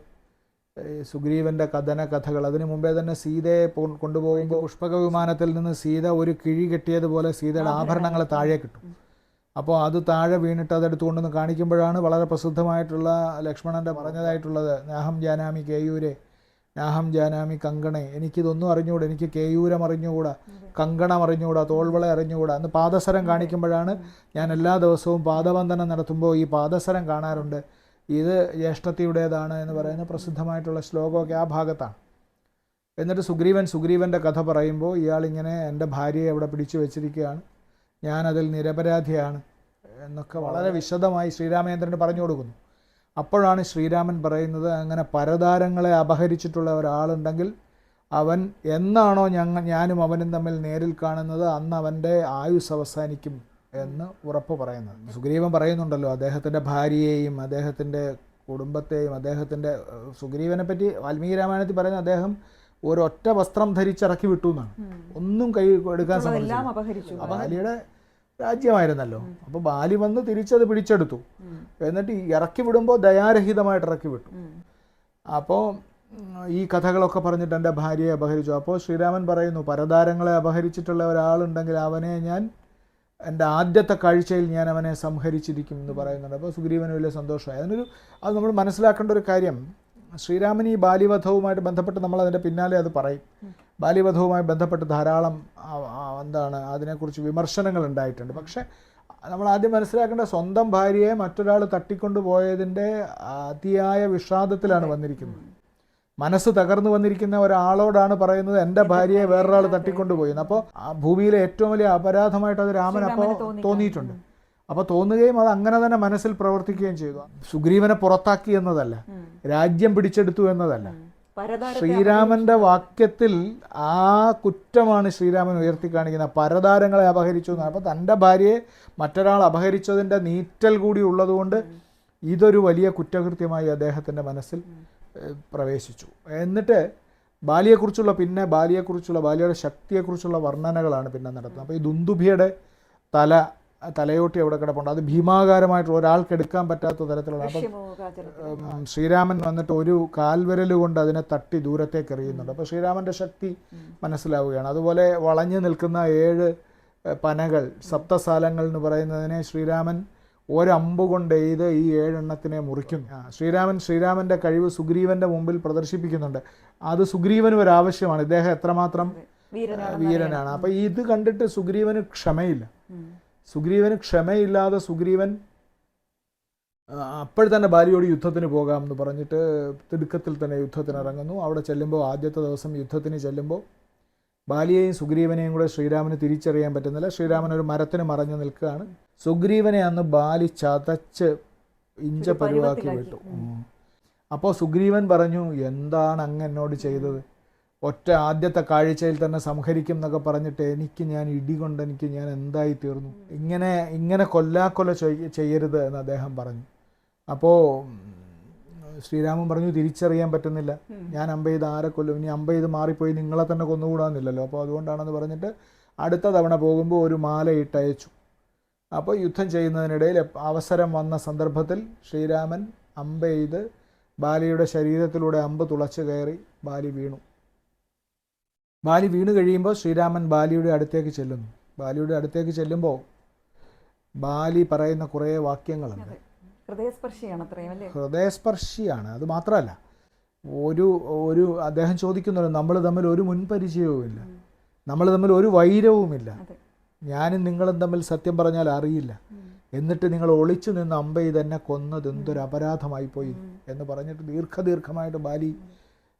സുഗ്രീവന്റെ കഥന കഥകൾ. അതിനു മുമ്പേ തന്നെ സീതയെ കൊണ്ടുപോകുമ്പോൾ പുഷ്പക വിമാനത്തിൽ നിന്ന് സീത ഒരു കിഴി കെട്ടിയതുപോലെ സീതയുടെ ആഭരണങ്ങൾ. താഴെ കിട്ടും. അപ്പോൾ അത് താഴെ വീണിട്ട് അതെടുത്ത് കൊണ്ടുവന്ന് കാണിക്കുമ്പോഴാണ് വളരെ പ്രസിദ്ധമായിട്ടുള്ള ലക്ഷ്മണന്റെ പറഞ്ഞതായിട്ടുള്ളത് നാഹം ജാനാമി കേയൂരെ. നാഹം ജാനാമി കങ്കണെ. എനിക്കിതൊന്നും അറിഞ്ഞുകൂടാ എനിക്ക് കേയൂരം അറിഞ്ഞുകൂടാ കങ്കണം അറിഞ്ഞുകൂടാ തോൾവളെ അറിഞ്ഞുകൂടാ അന്ന് പാദസരം കാണിക്കുമ്പോഴാണ് ഞാൻ എല്ലാ ദിവസവും പാദവന്ദനം നടത്തുമ്പോൾ ഈ പാദസരം കാണാറുണ്ട്. ഇത് ജ്യേഷ്ഠത്തിയുടേതാണ് എന്ന് പറയുന്ന പ്രസിദ്ധമായിട്ടുള്ള ശ്ലോകമൊക്കെ ആ ഭാഗത്താണ്. എന്നിട്ട് സുഗ്രീവൻ സുഗ്രീവന്റെ കഥ പറയുമ്പോൾ ഇയാളിങ്ങനെ എന്റെ ഭാര്യയെ അവിടെ പിടിച്ചു വെച്ചിരിക്കുകയാണ്. ഞാനതിൽ നിരപരാധിയാണ് എന്നൊക്കെ വളരെ വിശദമായി ശ്രീരാമേന്ദ്രൻ പറഞ്ഞു കൊടുക്കുന്നു. അപ്പോഴാണ് ശ്രീരാമൻ പറയുന്നത് അങ്ങനെ പരതാരങ്ങളെ അപഹരിച്ചിട്ടുള്ള ഒരാളുണ്ടെങ്കിൽ അവൻ എന്നാണോ ഞങ്ങൾ ഞാനും അവനും തമ്മിൽ നേരിൽ കാണുന്നത് അന്ന് അവന്റെ ആയുസ് അവസാനിക്കും എന്ന് ഉറപ്പ് പറയുന്നത്. സുഗ്രീവൻ പറയുന്നുണ്ടല്ലോ അദ്ദേഹത്തിന്റെ ഭാര്യയെയും അദ്ദേഹത്തിന്റെ കുടുംബത്തെയും അദ്ദേഹത്തിന്റെ സുഗ്രീവനെ പറ്റി വാൽമീകി രാമായണത്തിൽ പറയുന്ന അദ്ദേഹം ഒരൊറ്റ വസ്ത്രം ധരിച്ചിറക്കി വിട്ടു എന്നാണ്. ഒന്നും കൈ എടുക്കാൻ സാധിച്ചു അപ്പൊ ബാലിയുടെ രാജ്യമായിരുന്നല്ലോ. അപ്പോൾ ബാലി വന്ന് തിരിച്ചത് പിടിച്ചെടുത്തു. എന്നിട്ട് ഇറക്കി വിടുമ്പോൾ ദയാരഹിതമായിട്ട് ഇറക്കി വിട്ടു. അപ്പോൾ ഈ കഥകളൊക്കെ പറഞ്ഞിട്ട് എന്റെ ഭാര്യയെ അപഹരിച്ചു. അപ്പോൾ ശ്രീരാമൻ പറയുന്നു പരതാരങ്ങളെ അപഹരിച്ചിട്ടുള്ള ഒരാളുണ്ടെങ്കിൽ അവനെ ഞാൻ എന്റെ ആദ്യത്തെ കാഴ്ചയിൽ ഞാൻ അവനെ സംഹരിച്ചിരിക്കും എന്ന് പറയുന്നുണ്ട്. അപ്പോൾ സുഗ്രീവന് വലിയ സന്തോഷമായി. അതിനൊരു അത് നമ്മൾ മനസ്സിലാക്കേണ്ട ഒരു കാര്യം. ശ്രീരാമൻ ഈ ബാലിവധവുമായിട്ട് ബന്ധപ്പെട്ട് നമ്മൾ അതിന്റെ പിന്നാലെ അത് പറയും. ബാലിവധവുമായി ബന്ധപ്പെട്ട് ധാരാളം എന്താണ് അതിനെക്കുറിച്ച് വിമർശനങ്ങൾ ഉണ്ടായിട്ടുണ്ട്. പക്ഷേ നമ്മൾ ആദ്യം മനസ്സിലാക്കേണ്ട സ്വന്തം ഭാര്യയെ മറ്റൊരാൾ തട്ടിക്കൊണ്ടു പോയതിന്റെ അതിയായ വിഷാദത്തിലാണ് വന്നിരിക്കുന്നത്. മനസ്സ് തകർന്നു വന്നിരിക്കുന്ന ഒരാളോടാണ് പറയുന്നത് എന്റെ ഭാര്യയെ വേറൊരാൾ തട്ടിക്കൊണ്ടുപോയി അപ്പോൾ ഭൂമിയിലെ ഏറ്റവും വലിയ അപരാധമായിട്ട് അത് രാമൻ അപ്പോൾ തോന്നിയിട്ടുണ്ട്. അപ്പോൾ തോന്നുകയും അത് അങ്ങനെ തന്നെ മനസ്സിൽ പ്രവർത്തിക്കുകയും ചെയ്തു. സുഗ്രീവനെ പുറത്താക്കി എന്നതല്ല. രാജ്യം പിടിച്ചെടുത്തു എന്നതല്ല. ശ്രീരാമന്റെ വാക്യത്തിൽ ആ കുറ്റമാണ് ശ്രീരാമൻ ഉയർത്തി കാണിക്കുന്നത്. പരതാരങ്ങളെ അപഹരിച്ചു എന്നാണ്. അപ്പോൾ തന്റെ ഭാര്യയെ മറ്റൊരാൾ അപഹരിച്ചതിന്റെ നീറ്റൽ കൂടി ഉള്ളതുകൊണ്ട് ഇതൊരു വലിയ കുറ്റകൃത്യമായി അദ്ദേഹത്തിന്റെ മനസ്സിൽ പ്രവേശിച്ചു. എന്നിട്ട് ബാലിയെക്കുറിച്ചുള്ള പിന്നെ ബാലിയെക്കുറിച്ചുള്ള ബാലിയുടെ ശക്തിയെക്കുറിച്ചുള്ള വർണനകളാണ് പിന്നെ നടത്തുന്നത്. അപ്പോൾ ഈ ദുന്ദുഭിയുടെ തല തലയോട്ടി അവിടെ കിടപ്പുണ്ട്. അത് ഭീമാകാരമായിട്ടുള്ള ഒരാൾക്ക് എടുക്കാൻ പറ്റാത്ത തരത്തിലുള്ള അപ്പം ശ്രീരാമൻ വന്നിട്ട് ഒരു കാൽവിരൽ കൊണ്ട് അതിനെ തട്ടി ദൂരത്തേക്ക് എറിയുന്നുണ്ട്. അപ്പോൾ ശ്രീരാമന്റെ ശക്തി മനസ്സിലാവുകയാണ്. അതുപോലെ വളഞ്ഞു നിൽക്കുന്ന ഏഴ് പനകൾ സപ്തസാലങ്ങൾ എന്ന് പറയുന്നതിനെ ശ്രീരാമൻ ഒരമ്പ് കൊണ്ട് എയ്ത് ഈ ഏഴെണ്ണത്തിനെ മുറിക്കും ശ്രീരാമൻ ശ്രീരാമന്റെ കഴിവ് സുഗ്രീവന്റെ മുമ്പിൽ പ്രദർശിപ്പിക്കുന്നുണ്ട്. അത് സുഗ്രീവന് ഒരു ആവശ്യമാണ്. ഇദ്ദേഹം എത്രമാത്രം വീരനാണ്. അപ്പം ഇത് കണ്ടിട്ട് സുഗ്രീവന് ക്ഷമയില്ല. സുഗ്രീവന് ക്ഷമയില്ലാതെ സുഗ്രീവൻ അപ്പോൾ തന്നെ ബാലിയോട് യുദ്ധത്തിന് പോകാം എന്ന് പറഞ്ഞിട്ട് തിടുക്കത്തിൽ തന്നെ യുദ്ധത്തിന് ഇറങ്ങുന്നു. അവിടെ ചെല്ലുമ്പോൾ ആദ്യത്തെ ദിവസം യുദ്ധത്തിന് ചെല്ലുമ്പോൾ ബാലിയെയും സുഗ്രീവനെയും കൂടെ ശ്രീരാമന് തിരിച്ചറിയാൻ പറ്റുന്നില്ല. ശ്രീരാമൻ ഒരു മരത്തിന് മറഞ്ഞു നിൽക്കുകയാണ്. സുഗ്രീവനെ അന്ന് ബാലി ചതച്ച് ഇഞ്ച പരുവാക്കി വിട്ടു. അപ്പോൾ സുഗ്രീവൻ പറഞ്ഞു എന്താണ് അങ്ങ് എന്നോട് ചെയ്തത്? ഒറ്റ ആദ്യത്തെ കാഴ്ചയിൽ തന്നെ സംഹരിക്കും എന്നൊക്കെ പറഞ്ഞിട്ട് എനിക്ക് ഞാൻ ഇടി കൊണ്ട് എനിക്ക് ഞാൻ എന്തായി തീർന്നു? ഇങ്ങനെ ഇങ്ങനെ കൊല്ലാക്കൊല ചെയ്യരുത് എന്ന് അദ്ദേഹം പറഞ്ഞു. അപ്പോൾ ശ്രീരാമൻ പറഞ്ഞു തിരിച്ചറിയാൻ പറ്റുന്നില്ല. ഞാൻ അമ്പ ചെയ്ത് ആരെ കൊല്ലും? ഇനി അമ്പ ചെയ്ത് മാറിപ്പോയി നിങ്ങളെ തന്നെ കൊന്നുകൂടാന്നില്ലല്ലോ. അപ്പോൾ അതുകൊണ്ടാണെന്ന് പറഞ്ഞിട്ട് അടുത്ത തവണ പോകുമ്പോൾ ഒരു മാല ഇട്ടയച്ചു. അപ്പോൾ യുദ്ധം ചെയ്യുന്നതിനിടയിൽ അവസരം വന്ന സന്ദർഭത്തിൽ ശ്രീരാമൻ അമ്പ ചെയ്ത് ബാലിയുടെ ശരീരത്തിലൂടെ അമ്പ് തുളച്ചു കയറി ബാലി വീണു. ബാലി വീണ് കഴിയുമ്പോൾ ശ്രീരാമൻ ബാലിയുടെ അടുത്തേക്ക് ചെല്ലുന്നു. ബാലിയുടെ അടുത്തേക്ക് ചെല്ലുമ്പോൾ ബാലി പറയുന്ന കുറേ വാക്യങ്ങളുണ്ട്. ഹൃദയസ്പർശിയാണ് ഹൃദയസ്പർശിയാണ്. അത് മാത്രമല്ല ഒരു ഒരു അദ്ദേഹം ചോദിക്കുന്നുണ്ട് നമ്മൾ തമ്മിൽ ഒരു മുൻപരിചയവുമില്ല. നമ്മൾ തമ്മിൽ ഒരു വൈരവുമില്ല. ഞാനും നിങ്ങളും തമ്മിൽ സത്യം പറഞ്ഞാൽ അറിയില്ല. എന്നിട്ട് നിങ്ങൾ ഒളിച്ചു നിന്ന് അമ്പയി തന്നെ കൊന്നത് എന്തൊരു അപരാധമായി പോയി? എന്ന് പറഞ്ഞിട്ട് ദീർഘദീർഘമായിട്ട് ബാലി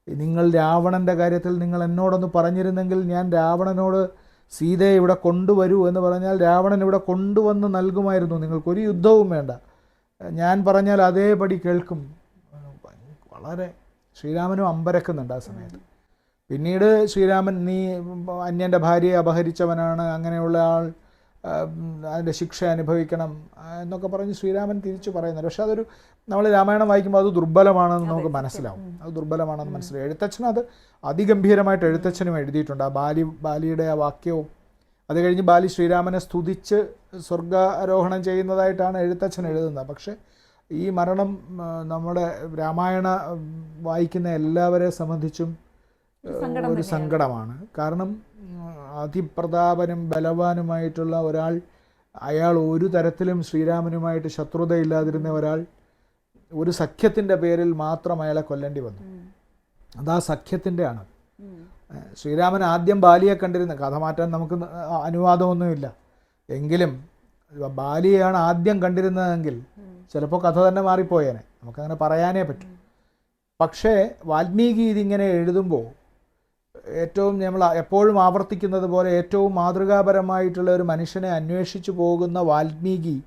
നിങ്ങൾ രാവണന്റെ കാര്യത്തിൽ നിങ്ങൾ എന്നോടൊന്ന് പറഞ്ഞിരുന്നെങ്കിൽ ഞാൻ രാവണനോട് സീതയെ ഇവിടെ കൊണ്ടുവരൂ എന്ന് പറഞ്ഞാൽ രാവണൻ ഇവിടെ കൊണ്ടുവന്ന് നൽകുമായിരുന്നു. നിങ്ങൾക്കൊരു യുദ്ധവും വേണ്ട. ഞാൻ പറഞ്ഞാൽ അതേപടി കേൾക്കും. വളരെ ശ്രീരാമനും അമ്പരക്കുന്നുണ്ട് ആ സമയത്ത്. പിന്നീട് ശ്രീരാമൻ നീ അന്യന്റെ ഭാര്യയെ അപഹരിച്ചവനാണ് അങ്ങനെയുള്ള ആൾ അതിന്റെ ശിക്ഷ അനുഭവിക്കണം എന്നൊക്കെ പറഞ്ഞ് ശ്രീരാമൻ തിരിച്ചു പറയുന്നുണ്ട്. പക്ഷെ അതൊരു നമ്മൾ രാമായണം വായിക്കുമ്പോൾ അത് ദുർബലമാണെന്ന് നമുക്ക് മനസ്സിലാവും. അത് ദുർബലമാണെന്ന് മനസ്സിലാവും. എഴുത്തച്ഛൻ അത് അതിഗംഭീരമായിട്ട് എഴുത്തച്ഛനും എഴുതിയിട്ടുണ്ട്. ആ ബാലി ബാലിയുടെ ആ വാക്യവും അത് കഴിഞ്ഞ് ബാലി ശ്രീരാമനെ സ്തുതിച്ച് സ്വർഗാരോഹണം ചെയ്യുന്നതായിട്ടാണ് എഴുത്തച്ഛൻ എഴുതുന്നത്. പക്ഷേ ഈ മരണം നമ്മുടെ രാമായണ വായിക്കുന്ന എല്ലാവരെ സംബന്ധിച്ചും ഒരു. സങ്കടമാണ്. കാരണം അതിപ്രതാപനും ബലവാനുമായിട്ടുള്ള ഒരാൾ അയാൾ ഒരു തരത്തിലും ശ്രീരാമനുമായിട്ട് ശത്രുതയില്ലാതിരുന്ന ഒരാൾ ഒരു സഖ്യത്തിന്റെ പേരിൽ മാത്രം അയാളെ കൊല്ലേണ്ടി വന്നു. അതാ സഖ്യത്തിന്റെ ആണ്. ശ്രീരാമൻ ആദ്യം ബാലിയെ കണ്ടിരുന്ന. കഥ മാറ്റാൻ നമുക്ക് അനുവാദമൊന്നുമില്ല. എങ്കിലും ബാലിയെയാണ് ആദ്യം കണ്ടിരുന്നതെങ്കിൽ. ചിലപ്പോൾ കഥ തന്നെ മാറിപ്പോയേനെ. നമുക്കങ്ങനെ പറയാനേ പറ്റും. പക്ഷേ വാൽമീകി ഇതിങ്ങനെ എഴുതുമ്പോൾ ഏറ്റവും നമ്മൾ എപ്പോഴും ആവർത്തിക്കുന്നത് പോലെ ഏറ്റവും മാതൃകാപരമായിട്ടുള്ള ഒരു മനുഷ്യനെ അന്വേഷിച്ചു പോകുന്ന വാൽമീകി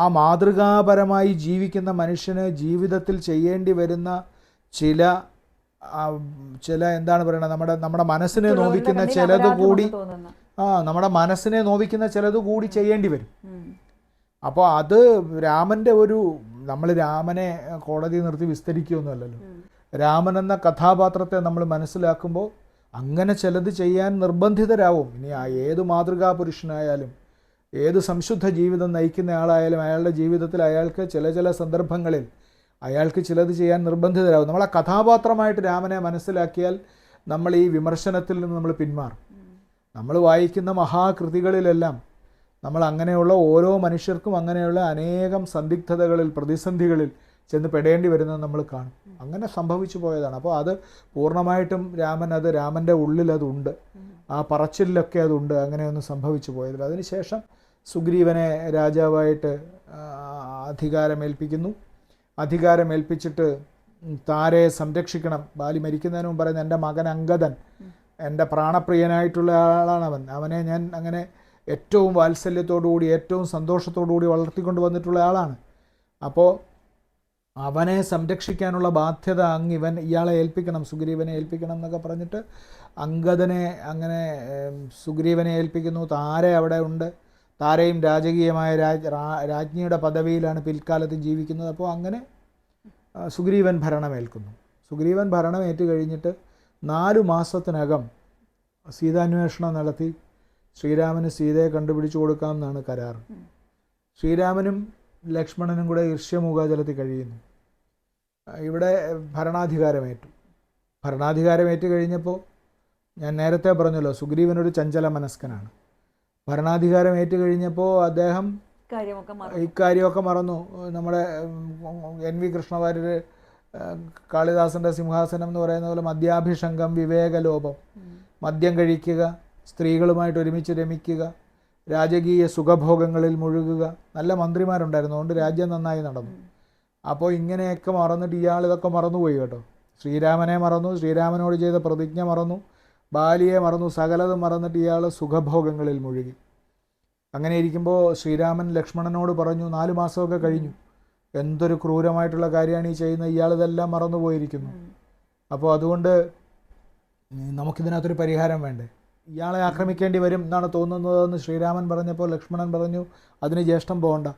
ആ മാതൃകാപരമായി ജീവിക്കുന്ന മനുഷ്യന് ജീവിതത്തിൽ ചെയ്യേണ്ടി വരുന്ന ചില ചില എന്താണ് പറയുന്നത് നമ്മുടെ നമ്മുടെ മനസ്സിനെ നോവിക്കുന്ന ചിലതുകൂടി ചിലത് കൂടി ആ നമ്മുടെ മനസ്സിനെ നോവിക്കുന്ന ചിലത് കൂടി ചെയ്യേണ്ടി വരും. അപ്പോൾ അത് രാമന്റെ ഒരു നമ്മൾ രാമനെ കോടതി നിർത്തി വിസ്തരിക്കുകയൊന്നുമല്ലല്ലോ. രാമൻ എന്ന കഥാപാത്രത്തെ നമ്മൾ മനസ്സിലാക്കുമ്പോൾ അങ്ങനെ ചിലത് ചെയ്യാൻ നിർബന്ധിതരാവും. ഇനി ആ ഏത് മാതൃകാ പുരുഷനായാലും ഏത് സംശുദ്ധ ജീവിതം നയിക്കുന്ന ആളായാലും അയാളുടെ ജീവിതത്തിൽ അയാൾക്ക് ചില ചില സന്ദർഭങ്ങളിൽ അയാൾക്ക് ചിലത് ചെയ്യാൻ നിർബന്ധിതരാകും നമ്മൾ ആ കഥാപാത്രമായിട്ട് രാമനെ മനസ്സിലാക്കിയാൽ നമ്മൾ ഈ വിമർശനത്തിൽ നിന്ന് നമ്മൾ പിന്മാറും. നമ്മൾ വായിക്കുന്ന മഹാകൃതികളിലെല്ലാം നമ്മൾ അങ്ങനെയുള്ള ഓരോ മനുഷ്യർക്കും അങ്ങനെയുള്ള അനേകം സന്ദിഗ്ധതകളിൽ പ്രതിസന്ധികളിൽ ചെന്ന് പെടേണ്ടി വരുന്നത് നമ്മൾ കാണും. അങ്ങനെ സംഭവിച്ചു പോയതാണ്. അപ്പോൾ അത് പൂർണമായിട്ടും രാമൻ അത് രാമന്റെ ഉള്ളിൽ അതുണ്ട്. ആ പറച്ചിലൊക്കെ അതുണ്ട്. അങ്ങനെയൊന്നും സംഭവിച്ചു പോയതിൽ. അതിനുശേഷം സുഗ്രീവനെ രാജാവായിട്ട് അധികാരമേൽപ്പിക്കുന്നു. അധികാരമേൽപ്പിച്ചിട്ട് താരയെ സംരക്ഷിക്കണം. ബാലി മരിക്കുന്നതിന് മുമ്പ് പറയുന്നത് എന്റെ മകൻ അങ്കദൻ എന്റെ പ്രാണപ്രിയനായിട്ടുള്ള ആളാണ് അവൻ അവനെ ഞാൻ അങ്ങനെ ഏറ്റവും വാത്സല്യത്തോടു കൂടി ഏറ്റവും സന്തോഷത്തോടു കൂടി വളർത്തിക്കൊണ്ട് വന്നിട്ടുള്ള ആളാണ്. അപ്പോൾ അവനെ സംരക്ഷിക്കാനുള്ള ബാധ്യത അങ്ങ് ഇവൻ ഇയാളെ ഏൽപ്പിക്കണം സുഗ്രീവനെ ഏൽപ്പിക്കണം എന്നൊക്കെ പറഞ്ഞിട്ട് അങ്കദനെ അങ്ങനെ സുഗ്രീവനെ ഏൽപ്പിക്കുന്നു. താര അവിടെ ഉണ്ട്. താരയും രാജകീയമായ രാജ് രാജ്ഞിയുടെ പദവിയിലാണ് പിൽക്കാലത്ത് ജീവിക്കുന്നത്. അപ്പോൾ അങ്ങനെ സുഗ്രീവൻ ഭരണമേൽക്കുന്നു. സുഗ്രീവൻ ഭരണമേറ്റ് കഴിഞ്ഞിട്ട് നാലു മാസത്തിനകം സീതാന്വേഷണം നടത്തി. ശ്രീരാമന് സീതയെ കണ്ടുപിടിച്ചു കൊടുക്കാമെന്നാണ് കരാർ. ശ്രീരാമനും ലക്ഷ്മണനും കൂടെ ഈർഷ്യമൂകാചലത്തിൽ കഴിയുന്നു. ഇവിടെ ഭരണാധികാരമേറ്റു. ഭരണാധികാരമേറ്റു കഴിഞ്ഞപ്പോൾ ഞാൻ നേരത്തെ പറഞ്ഞല്ലോ സുഗ്രീവനൊരു ചഞ്ചല മനസ്കനാണ്. ഭരണാധികാരം ഏറ്റു കഴിഞ്ഞപ്പോൾ അദ്ദേഹം ഇക്കാര്യമൊക്കെ മറന്നു. നമ്മുടെ എൻ വി കൃഷ്ണവാര്യർ കാളിദാസന്റെ സിംഹാസനം എന്ന് പറയുന്ന പോലെ മദ്യാഭിഷംഗം വിവേകലോപം മദ്യം കഴിക്കുക സ്ത്രീകളുമായിട്ട് ഒരുമിച്ച് രമിക്കുക രാജകീയ സുഖഭോഗങ്ങളിൽ മുഴുകുക. നല്ല മന്ത്രിമാരുണ്ടായിരുന്നു. അതുകൊണ്ട് രാജ്യം നന്നായി നടന്നു. അപ്പോൾ ഇങ്ങനെയൊക്കെ മറന്നിട്ട് ഇയാൾ ഇതൊക്കെ മറന്നുപോയി കേട്ടോ. ശ്രീരാമനെ മറന്നു. ശ്രീരാമനോട് ചെയ്ത പ്രതിജ്ഞ മറന്നു. ബാലിയെ മറന്നു. സകലതും മറന്നിട്ട് ഇയാൾ സുഖഭോഗങ്ങളിൽ മുഴുകി. അങ്ങനെ ഇരിക്കുമ്പോൾ ശ്രീരാമൻ ലക്ഷ്മണനോട് പറഞ്ഞു നാല് മാസമൊക്കെ കഴിഞ്ഞു. എന്തൊരു ക്രൂരമായിട്ടുള്ള കാര്യമാണ് ഈ ചെയ്യുന്നത്. ഇയാൾ ഇതെല്ലാം മറന്നുപോയിരിക്കുന്നു. അപ്പോൾ അതുകൊണ്ട് നമുക്കിതിനകത്തൊരു പരിഹാരം വേണ്ടേ? ഇയാളെ ആക്രമിക്കേണ്ടി വരും എന്നാണ് തോന്നുന്നതെന്ന് ശ്രീരാമൻ പറഞ്ഞപ്പോൾ ലക്ഷ്മണൻ പറഞ്ഞു അതിന് ജ്യേഷ്ഠം പോകണ്ട.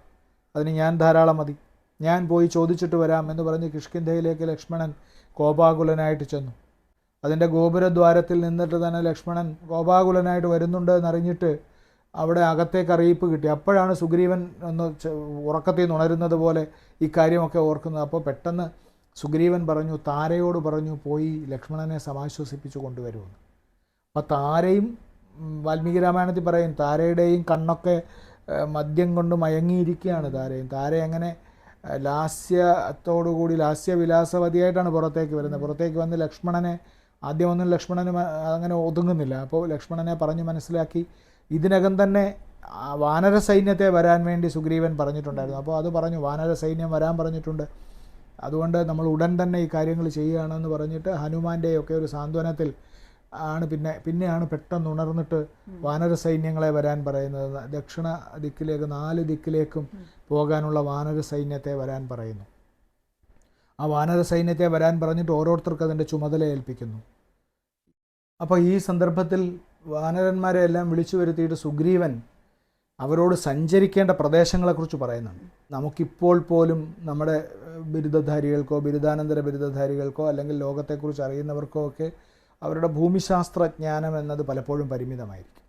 അതിന് ഞാൻ ധാരാളം മതി. ഞാൻ പോയി ചോദിച്ചിട്ട് വരാം എന്ന് പറഞ്ഞ് കിഷ്കിന്ധയിലേക്ക് ലക്ഷ്മണൻ കോപാകുലനായിട്ട് ചെന്നു. അതിന്റെ ഗോപുരദ്വാരത്തിൽ നിന്നിട്ട് തന്നെ ലക്ഷ്മണൻ കോപാകുലനായിട്ട് വരുന്നുണ്ട് എന്നറിഞ്ഞിട്ട് അവിടെ അകത്തേക്ക് അറിയിപ്പ് കിട്ടി. അപ്പോഴാണ് സുഗ്രീവൻ ഒന്ന് ഉറക്കത്തിൽ നിന്ന് ഉണരുന്നത് പോലെ ഇക്കാര്യമൊക്കെ കാര്യമൊക്കെ ഓർക്കുന്നത്. അപ്പോൾ പെട്ടെന്ന് സുഗ്രീവൻ പറഞ്ഞു താരയോട് പറഞ്ഞു പോയി ലക്ഷ്മണനെ സമാശ്വസിപ്പിച്ചു കൊണ്ടുവരുമെന്ന്. അപ്പോൾ താരയും വാൽമീകി രാമായണത്തിൽ പറയും താരയുടെയും കണ്ണൊക്കെ മദ്യം കൊണ്ട് മയങ്ങിയിരിക്കുകയാണ് താരയും. താര എങ്ങനെ ലാസ്യത്തോടുകൂടി ലാസ്യവിലാസവതിയായിട്ടാണ് പുറത്തേക്ക് വരുന്നത്. പുറത്തേക്ക് വന്ന് ലക്ഷ്മണനെ ആദ്യമൊന്നും ലക്ഷ്മണന് മ- അങ്ങനെ ഒതുങ്ങുന്നില്ല. അപ്പോൾ ലക്ഷ്മണനെ പറഞ്ഞ് മനസ്സിലാക്കി. ഇതിനകം തന്നെ വാനര സൈന്യത്തെ വരാൻ വേണ്ടി സുഗ്രീവൻ പറഞ്ഞിട്ടുണ്ടായിരുന്നു. അപ്പോൾ അത് പറഞ്ഞു വാനര സൈന്യം വരാൻ പറഞ്ഞിട്ടുണ്ട്. അതുകൊണ്ട് നമ്മൾ ഉടൻ തന്നെ ഈ കാര്യങ്ങൾ ചെയ്യുകയാണെന്ന് പറഞ്ഞിട്ട് ഹനുമാന്റെയൊക്കെ ഒരു സാന്ത്വനത്തിൽ ആണ് പിന്നെ പിന്നെയാണ് പെട്ടെന്ന് ഉണർന്നിട്ട് വാനര സൈന്യങ്ങളെ വരാൻ പറയുന്നത്. ദക്ഷിണ ദിക്കിലേക്ക് നാല് ദിക്കിലേക്കും പോകാനുള്ള വാനര സൈന്യത്തെ വരാൻ പറയുന്നു. ആ വാനര സൈന്യത്തെ വരാൻ പറഞ്ഞിട്ട് ഓരോരുത്തർക്ക് അതിന്റെ ചുമതല ഏൽപ്പിക്കുന്നു. അപ്പോൾ ഈ സന്ദർഭത്തിൽ വാനരന്മാരെ എല്ലാം വിളിച്ചു വരുത്തിയിട്ട് സുഗ്രീവൻ അവരോട് സഞ്ചരിക്കേണ്ട പ്രദേശങ്ങളെക്കുറിച്ച് പറയുന്നുണ്ട്. നമുക്കിപ്പോൾ പോലും നമ്മുടെ ബിരുദധാരികൾക്കോ ബിരുദാനന്തര ബിരുദധാരികൾക്കോ അല്ലെങ്കിൽ ലോകത്തെക്കുറിച്ച് അറിയുന്നവർക്കോ ഒക്കെ അവരുടെ ഭൂമിശാസ്ത്ര ജ്ഞാനം എന്നത് പലപ്പോഴും പരിമിതമായിരിക്കും.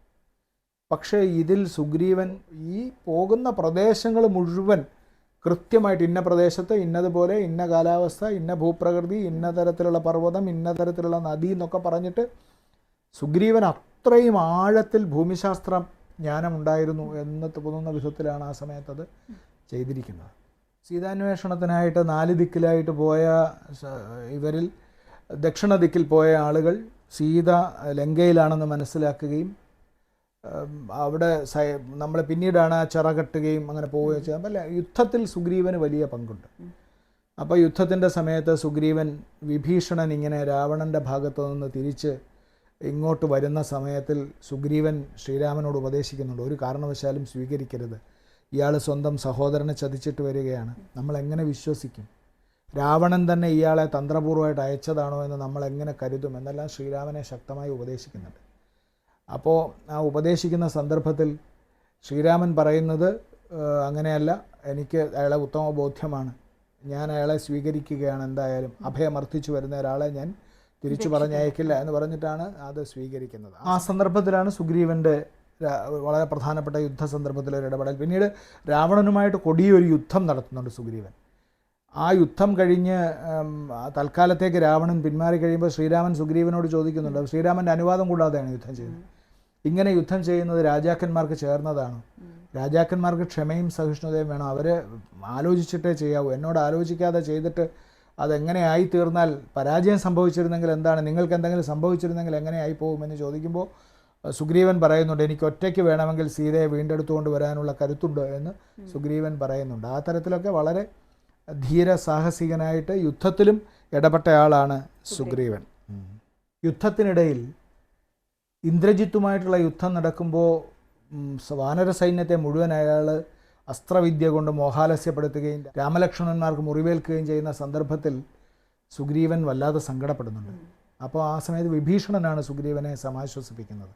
പക്ഷേ ഇതിൽ സുഗ്രീവൻ ഈ പോകുന്ന പ്രദേശങ്ങൾ മുഴുവൻ കൃത്യമായിട്ട് ഇന്ന പ്രദേശത്ത് ഇന്നതുപോലെ ഇന്ന കാലാവസ്ഥ ഇന്ന ഭൂപ്രകൃതി ഇന്ന തരത്തിലുള്ള പർവതം ഇന്ന തരത്തിലുള്ള നദി എന്നൊക്കെ പറഞ്ഞിട്ട് സുഗ്രീവൻ അത്രയും ആഴത്തിൽ ഭൂമിശാസ്ത്ര ജ്ഞാനമുണ്ടായിരുന്നു എന്ന് തോന്നുന്ന വിധത്തിലാണ് ആ സമയത്ത് അത് ചെയ്തിരിക്കുന്നത്. സീതാന്വേഷണത്തിനായിട്ട് നാല് ദിക്കിലായിട്ട് പോയ ഇവരിൽ ദക്ഷിണ ദിക്കിൽ പോയ ആളുകൾ സീത ലങ്കയിലാണെന്ന് മനസ്സിലാക്കുകയും അവിടെ നമ്മൾ പിന്നീടാണ് ആ ചിറകെട്ടുകയും അങ്ങനെ പോവുകയും ചെയ്തത്. അല്ല യുദ്ധത്തിൽ സുഗ്രീവന് വലിയ പങ്കുണ്ട്. അപ്പോൾ യുദ്ധത്തിന്റെ സമയത്ത് സുഗ്രീവൻ വിഭീഷണൻ ഇങ്ങനെ രാവണന്റെ ഭാഗത്തു നിന്ന് തിരിച്ച് ഇങ്ങോട്ട് വരുന്ന സമയത്തിൽ സുഗ്രീവൻ ശ്രീരാമനോട് ഉപദേശിക്കുന്നുണ്ട്. ഒരു കാരണവശാലും സ്വീകരിക്കരുത്. ഇയാൾ സ്വന്തം സഹോദരനെ ചതിച്ചിട്ട് വരികയാണ്. നമ്മൾ എങ്ങനെ വിശ്വസിക്കും? രാവണൻ തന്നെ ഇയാളെ തന്ത്രപൂർവമായിട്ട് അയച്ചതാണോ എന്ന് നമ്മൾ എങ്ങനെ കരുതും എന്നെല്ലാം ശ്രീരാമനെ ശക്തമായി ഉപദേശിക്കുന്നുണ്ട്. അപ്പോൾ ആ ഉപദേശിക്കുന്ന സന്ദർഭത്തിൽ ശ്രീരാമൻ പറയുന്നത് അങ്ങനെയല്ല എനിക്ക് അയാളെ ഉത്തമ ബോധ്യമാണ്. ഞാൻ അയാളെ സ്വീകരിക്കുകയാണ് എന്തായാലും. അഭയമർത്ഥിച്ചു വരുന്ന ഒരാളെ ഞാൻ തിരിച്ചു പറഞ്ഞയക്കില്ല എന്ന് പറഞ്ഞിട്ടാണ് അത് സ്വീകരിക്കുന്നത്. ആ സന്ദർഭത്തിലാണ് സുഗ്രീവന്റെ വളരെ പ്രധാനപ്പെട്ട യുദ്ധ സന്ദർഭത്തിലെ ഒരു ഇടപെടൽ. പിന്നീട് രാവണനുമായിട്ട് കൊടിയൊരു യുദ്ധം നടത്തുന്നുണ്ട് സുഗ്രീവൻ. ആ യുദ്ധം കഴിഞ്ഞ് തൽക്കാലത്തേക്ക് രാവണൻ പിന്മാറി കഴിയുമ്പോൾ ശ്രീരാമൻ സുഗ്രീവനോട് ചോദിക്കുന്നുണ്ട്. ശ്രീരാമന്റെ അനുവാദം കൂടാതെയാണ് യുദ്ധം ചെയ്തത് ഇങ്ങനെ യുദ്ധം ചെയ്യുന്നത് രാജാക്കന്മാർക്ക് ചേർന്നതാണ്. രാജാക്കന്മാർക്ക് ക്ഷമയും സഹിഷ്ണുതയും വേണം. അവർ ആലോചിച്ചിട്ടേ ചെയ്യാവൂ. എന്നോട് ആലോചിക്കാതെ ചെയ്തിട്ട് അതെങ്ങനെ ആയി തീർന്നാൽ പരാജയം സംഭവിച്ചിരുന്നെങ്കിൽ എന്താണ്? നിങ്ങൾക്ക് എന്തെങ്കിലും സംഭവിച്ചിരുന്നെങ്കിൽ എങ്ങനെ ആയി പോകുമെന്ന് ചോദിക്കുമ്പോൾ സുഗ്രീവൻ പറയുന്നുണ്ട് എനിക്ക് ഒറ്റയ്ക്ക് വേണമെങ്കിൽ സീതയെ വീണ്ടെടുത്തുകൊണ്ട് വരാനുള്ള കരുത്തുണ്ട് എന്ന് സുഗ്രീവൻ പറയുന്നുണ്ട്. ആ തരത്തിലൊക്കെ വളരെ ധീര സാഹസികനായിട്ട് യുദ്ധത്തിലും ഇടപെട്ട ആളാണ് സുഗ്രീവൻ. യുദ്ധത്തിനിടയിൽ ഇന്ദ്രജിത്തുമായിട്ടുള്ള യുദ്ധം നടക്കുമ്പോൾ വാനര സൈന്യത്തെ മുഴുവൻ അയാൾ അസ്ത്രവിദ്യ കൊണ്ട് മോഹാലസ്യപ്പെടുത്തുകയും രാമലക്ഷ്മണന്മാർക്ക് മുറിവേൽക്കുകയും ചെയ്യുന്ന സന്ദർഭത്തിൽ സുഗ്രീവൻ വല്ലാതെ സങ്കടപ്പെടുന്നുണ്ട്. അപ്പോൾ ആ സമയത്ത് വിഭീഷണനാണ് സുഗ്രീവനെ സമാശ്വസിപ്പിക്കുന്നത്.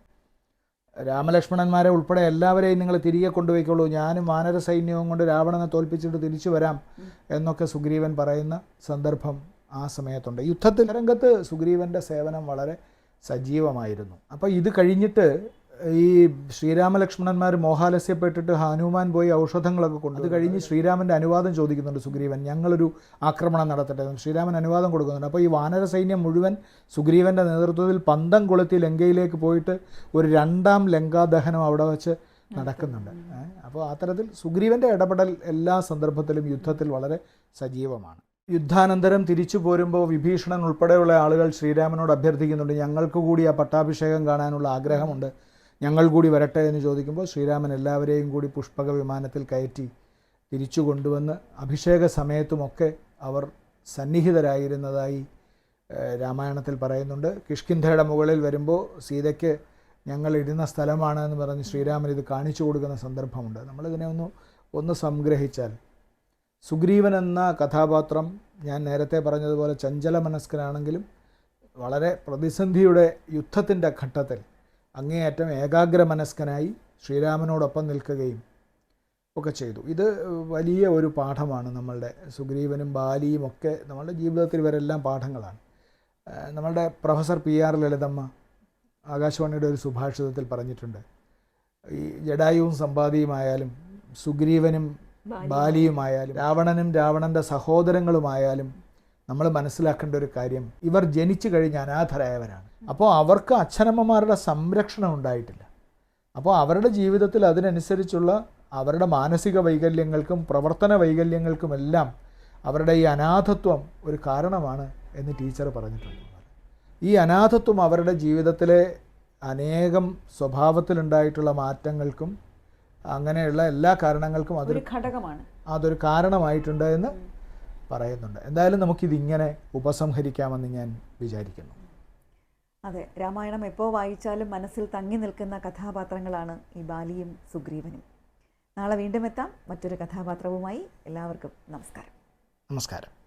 രാമലക്ഷ്മണന്മാരെ ഉൾപ്പെടെ എല്ലാവരെയും നിങ്ങൾ തിരികെ കൊണ്ടുപോയിക്കോളൂ. ഞാനും വാനര സൈന്യവും കൊണ്ട് രാവണനെ തോൽപ്പിച്ചിട്ട് തിരിച്ചു വരാം എന്നൊക്കെ സുഗ്രീവൻ പറയുന്ന സന്ദർഭം ആ സമയത്തുണ്ട്. യുദ്ധത്തിൽ രംഗത്ത് സുഗ്രീവന്റെ സേവനം വളരെ സജീവമായിരുന്നു. അപ്പോൾ ഇത് കഴിഞ്ഞിട്ട് ഈ ശ്രീരാമലക്ഷ്മണന്മാർ മോഹാലസ്യപ്പെട്ടിട്ട് ഹനുമാൻ പോയി ഔഷധങ്ങളൊക്കെ കൊണ്ടു അത് കഴിഞ്ഞ് ശ്രീരാമന്റെ അനുവാദം ചോദിക്കുന്നുണ്ട് സുഗ്രീവൻ. ഞങ്ങളൊരു ആക്രമണം നടത്തട്ടെ ശ്രീരാമൻ അനുവാദം കൊടുക്കുന്നുണ്ട്. അപ്പോൾ ഈ വാനര സൈന്യം മുഴുവൻ സുഗ്രീവന്റെ നേതൃത്വത്തിൽ പന്തം കൊളുത്തി ലങ്കയിലേക്ക് പോയിട്ട് ഒരു രണ്ടാം ലങ്കാദഹനം അവിടെ വെച്ച് നടക്കുന്നുണ്ട്? അപ്പോൾ അത്തരത്തിൽ സുഗ്രീവന്റെ ഇടപെടൽ എല്ലാ സന്ദർഭത്തിലും യുദ്ധത്തിൽ വളരെ സജീവമാണ്. യുദ്ധാനന്തരം തിരിച്ചു പോരുമ്പോൾ വിഭീഷണൻ ഉൾപ്പെടെയുള്ള ആളുകൾ ശ്രീരാമനോട് അഭ്യർത്ഥിക്കുന്നുണ്ട്. ഞങ്ങൾക്ക് കൂടി ആ പട്ടാഭിഷേകം കാണാനുള്ള ആഗ്രഹമുണ്ട്. ഞങ്ങൾ കൂടി വരട്ടെ എന്ന് ചോദിക്കുമ്പോൾ ശ്രീരാമൻ എല്ലാവരെയും കൂടി പുഷ്പക വിമാനത്തിൽ കയറ്റി തിരിച്ചു കൊണ്ടുവന്ന് അഭിഷേക സമയത്തുമൊക്കെ അവർ സന്നിഹിതരായിരുന്നതായി രാമായണത്തിൽ പറയുന്നുണ്ട്. കിഷ്കിന്ധയുടെ മുകളിൽ വരുമ്പോൾ സീതയ്ക്ക് ഞങ്ങൾ ഇടുന്ന സ്ഥലമാണ് എന്ന് പറഞ്ഞ് ശ്രീരാമൻ ഇത് കാണിച്ചു കൊടുക്കുന്ന സന്ദർഭമുണ്ട്. നമ്മളിതിനെ ഒന്ന് ഒന്ന് സംഗ്രഹിച്ചാൽ സുഗ്രീവൻ എന്ന കഥാപാത്രം ഞാൻ നേരത്തെ പറഞ്ഞതുപോലെ ചഞ്ചല മനസ്കനാണെങ്കിലും വളരെ പ്രതിസന്ധിയുടെ യുദ്ധത്തിന്റെ ഘട്ടത്തിൽ അങ്ങേയറ്റം ഏകാഗ്രമനസ്കനായി ശ്രീരാമനോടൊപ്പം നിൽക്കുകയും ഒക്കെ ചെയ്തു. ഇത് വലിയ ഒരു പാഠമാണ് നമ്മളുടെ സുഗ്രീവനും ബാലിയും ഒക്കെ നമ്മളുടെ ജീവിതത്തിൽ ഇവരെല്ലാം പാഠങ്ങളാണ്. നമ്മളുടെ പ്രൊഫസർ പി ആർ ലളിതമ്മ ആകാശവാണിയുടെ ഒരു സുഭാഷിതത്തിൽ പറഞ്ഞിട്ടുണ്ട്. ഈ ജഡായുവും സമ്പാദിയുമായാലും സുഗ്രീവനും ബാലിയുമായാലും രാവണനും രാവണന്റെ സഹോദരങ്ങളുമായാലും നമ്മൾ മനസ്സിലാക്കേണ്ട ഒരു കാര്യം ഇവർ ജനിച്ചു കഴിഞ്ഞ് അനാഥരായവരാണ്. അപ്പോൾ അവർക്ക് അച്ഛനമ്മമാരുടെ സംരക്ഷണം ഉണ്ടായിട്ടില്ല. അപ്പോൾ അവരുടെ ജീവിതത്തിൽ അതിനനുസരിച്ചുള്ള അവരുടെ മാനസിക വൈകല്യങ്ങൾക്കും പ്രവർത്തന വൈകല്യങ്ങൾക്കുമെല്ലാം അവരുടെ ഈ അനാഥത്വം ഒരു കാരണമാണ് എന്ന് ടീച്ചർ പറഞ്ഞിട്ടുണ്ട്. ഈ അനാഥത്വം അവരുടെ ജീവിതത്തിലെ അനേകം സ്വഭാവത്തിലുണ്ടായിട്ടുള്ള മാറ്റങ്ങൾക്കും അങ്ങനെയുള്ള എല്ലാ കാരണങ്ങൾക്കും അതൊരു ഘടകമാണ്. അതൊരു കാരണമായിട്ടുണ്ട് എന്ന് പറയുന്നുണ്ട്. എന്തായാലും നമുക്കിതിങ്ങനെ ഉപസംഹരിക്കാമെന്ന് ഞാൻ വിചാരിക്കുന്നു. അതെ രാമായണം എപ്പോൾ വായിച്ചാലും മനസ്സിൽ തങ്ങി നിൽക്കുന്ന കഥാപാത്രങ്ങളാണ് ഈ ബാലിയും സുഗ്രീവനും. നാളെ വീണ്ടും എത്താം. മറ്റൊരു കഥാപാത്രവുമായി എല്ലാവർക്കും നമസ്കാരം. നമസ്കാരം.